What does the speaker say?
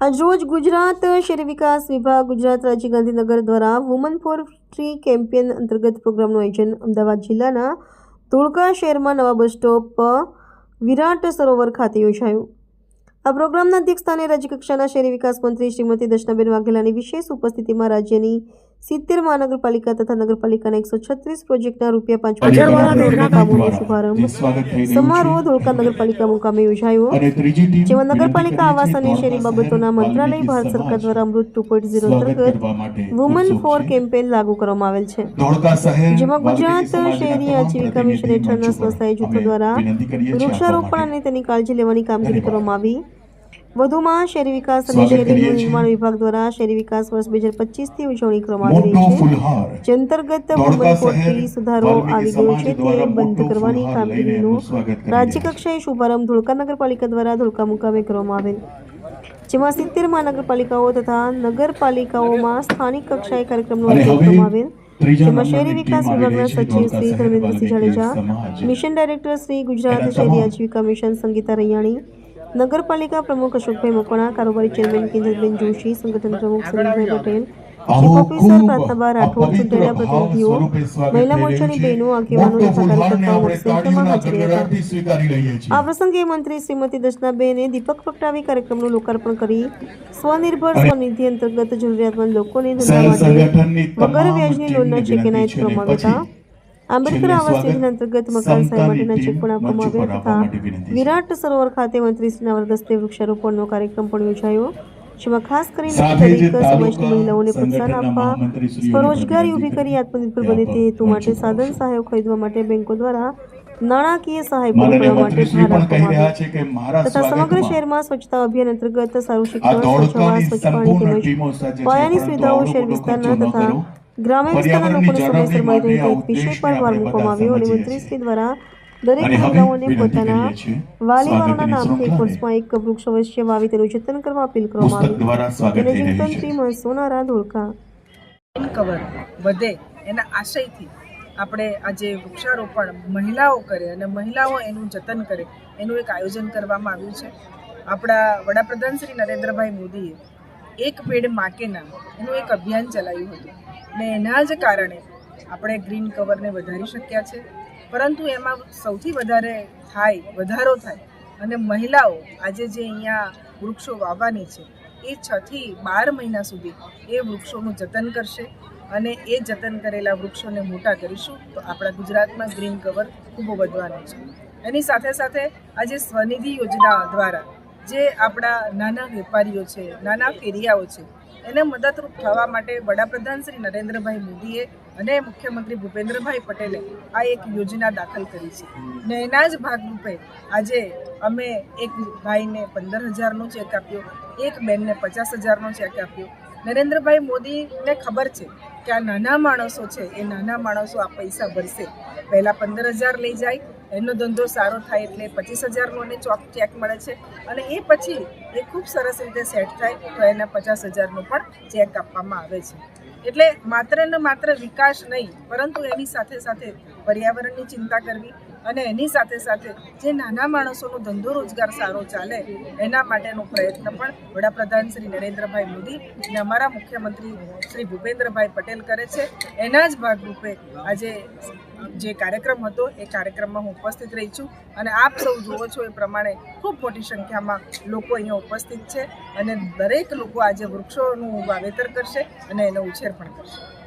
આજરોજ ગુજરાત શહેરી વિકાસ વિભાગ, ગુજરાત રાજ્ય ગાંધીનગર દ્વારા વુમન ફોર ટ્રી કેમ્પેન અંતર્ગત પ્રોગ્રામનું આયોજન અમદાવાદ જિલ્લાના ધોળકા શહેરમાં નવા બસ સ્ટોપ, વિરાટ સરોવર ખાતે યોજાયું. આ પ્રોગ્રામના અધ્યક્ષ સ્થાને રાજ્યકક્ષાના શહેરી વિકાસ મંત્રી શ્રીમતી દર્શનાબેન વાઘેલાની વિશેષ ઉપસ્થિતિમાં રાજ્યની સિત્તેર મહાનગરપાલિકા તથા નગરપાલિકાના એકસો છત્રીસ પ્રોજેક્ટના રૂપિયા પાંચ હજાર કામોનો શુભારંભ સમારોહ ધોળકા નગરપાલિકા મુકામે યોજાયો. જેમાં નગરપાલિકા આવાસ અને શહેરી બાબતોના મંત્રાલય ભારત સરકાર દ્વારા અમૃત ટુ પોઈન્ટ ઝીરો અંતર્ગત વુમન ફોર કેમ્પેન લાગુ કરવામાં આવેલ છે. જેમાં ગુજરાત શહેરી આજીવિકા મિશન હેઠળના સ્વસહાય જૂથો દ્વારા વૃક્ષારોપણ અને તેની કાળજી લેવાની કામગીરી કરવામાં આવી. વધુમાં શહેરી વિકાસ અને શહેરી નિર્માણ વિભાગ દ્વારા શહેરી વિકાસ વર્ષ બે હજાર પચીસથી ઉજવણી કરવામાં આવી રહી છે. જે અંતર્ગત સુધારો આવી ગયો છે તે બંધ કરવાની કામગીરીનો એનું રાજ્ય કક્ષાએ શુભારંભ ધોળકા નગરપાલિકા દ્વારા ધોળકા મુકામે કરવામાં આવેલ. જેમાં સિત્તેર મહાનગરપાલિકાઓ તથા નગરપાલિકાઓમાં સ્થાનિક કક્ષાએ કાર્યક્રમનું આયોજન કરવામાં આવેલ. જેમાં શહેરી વિકાસ વિભાગના સચિવ શ્રી ધર્મેન્દ્રસિંહ જાડેજા મિશન ડાયરેક્ટર શ્રી ગુજરાત શહેરી આજીવિકા મિશન સંગીતા રૈયાણી નગરપાલિકા પ્રમુખ અશોકભાઈ મકવાણા કારોબારી ચેરમેન કિંજલબેન જોશી સંગઠન પ્રમુખ સુરેશભાઈ પટેલ ચીફ ઓફિસર ખૂબ રાઠોડ ચૂંટાયેલા પ્રતિનિધિઓ મહિલા મોરચાની બહેનો આગેવાનો તથા કાર્યકર્તાઓ હતા આ પ્રસંગે મંત્રી શ્રીમતી દર્શનાબેને દીપક પ્રગટાવી કાર્યક્રમનું લોકાર્પણ કરી સ્વનિર્ભર સ્વનિધિ અંતર્ગત જરૂરિયાતમંદ લોકોને ધંધા માટે વગર વ્યાજની લોનના ચેક એનાયત કરવામાં હતા. આંબેડકર આવાસ યોજના અંતર્ગત મકાન સહાય માટેના ચેક પણ આપવામાં આવ્યા તથા. વિરાટ સરોવર ખાતે મંત્રીશ્રીના વરદસ્તે વૃક્ષારોપણનો કાર્યક્રમ પણ યોજાયો જેમાં ખાસ કરીને દરેક સમાજની મહિલાઓને પ્રોત્સાહન આપવા સ્વરોજગારી ઊભી કરી આત્મનિર્ભર બને તે હેતુ માટે સાધન. સહાયો ખરીદવા માટે બેંકો દ્વારા નાણાકીય સહાય પૂરી માટે ભાર આપવામાં આવ્યો તથા સમગ્ર શહેરમાં સ્વચ્છતા અભિયાન અંતર્ગત સારું શિક્ષણ સ્વચ્છ હવા સ્વચ્છ પાણી તેમજ ટીમો સજ્જ છે પાયાની સુવિધાઓ શહેર વિસ્તારના તથા. ગ્રામ્ય વિસ્તારના લોકોને સમયસર મળી રહે તે આ વિષય પર ભાર મૂકવામાં આવ્યો અને મંત્રીશ્રી દ્વારા દરેક મહિલાઓને પોતાના વાલીવાળાના નામથી એક વર્ષમાં એક વૃક્ષ અવશ્ય વાવી તેનું જતન કરવા અપીલ કરવામાં આવી. અને થઈ મેનેજિંગ રહ્યું છે. તંત્રી સોનારા ધોળકા. કવર વધે એના આશયથી આપણે આજે વૃક્ષારોપણ મહિલાઓ કરે અને મહિલાઓ એનું જતન કરે એનું એક આયોજન કરવામાં આવ્યું છે. આપણા વડાપ્રધાન શ્રી નરેન્દ્રભાઈ મોદીએ એક પેડ નામ એનું એક અભિયાન ચલાવ્યું હતું. ને એના જ કારણે આપણે ગ્રીન કવરને વધારી શક્યા છે. પરંતુ એમાં સૌથી વધારે થાય, વધારો થાય અને મહિલાઓ આજે જે અહીંયા વૃક્ષો વાવવાની છે, એ છથી બાર મહિના સુધી એ વૃક્ષોનું જતન કરશે અને એ જતન કરેલા વૃક્ષોને મોટા કરીશું તો આપણા ગુજરાતમાં ગ્રીન કવર ખૂબ વધવાનું છે. એની સાથે સાથે આજે સ્વનિધિ યોજના દ્વારા જે આપણા નાના વેપારીઓ છે, નાના ફેરિયાઓ છે, એને મદદરૂપ થવા માટે વડાપ્રધાન શ્રી નરેન્દ્રભાઈ મોદીએ અને મુખ્યમંત્રી ભૂપેન્દ્રભાઈ પટેલે આ એક યોજના દાખલ કરી છે. ને એના જ ભાગરૂપે આજે અમે એક ભાઈને પંદર હજારનો ચેક આપ્યો, એક બેનને પચાસ હજારનો ચેક આપ્યો નરેન્દ્રભાઈ મોદીને ખબર છે કે આ નાના માણસો છે, એ નાના માણસો આ પૈસા ભરશે. પહેલાં પંદર હજાર લઈ જાય, એનો ધંધો સારો થાય એટલે પચીસ હજારનો એને ચોક ચેક મળે છે અને એ પછી એ ખૂબ સરસ રીતે સેટ થાય તો એને પચાસ હજારનો પણ ચેક આપવામાં આવે છે. એટલે માત્ર ને માત્ર વિકાસ નહીં, પરંતુ એની સાથે સાથે પર્યાવરણની ચિંતા કરવી અને એની સાથે સાથે જે નાના માણસોનો ધંધો રોજગાર સારો ચાલે, એના માટેનો પ્રયત્ન પણ વડાપ્રધાન શ્રી નરેન્દ્રભાઈ મોદી અને અમારા મુખ્યમંત્રી શ્રી ભૂપેન્દ્રભાઈ પટેલ કરે છે. એના જ ભાગરૂપે આજે જે કાર્યક્રમ હતો, એ કાર્યક્રમમાં હું ઉપસ્થિત રહી છું અને આપ સૌ જુઓ છો એ પ્રમાણે ખૂબ મોટી સંખ્યામાં લોકો અહીંયા ઉપસ્થિત છે અને દરેક લોકો આજે વૃક્ષોનું વાવેતર કરશે અને એનો ઉછેર પણ કરશે.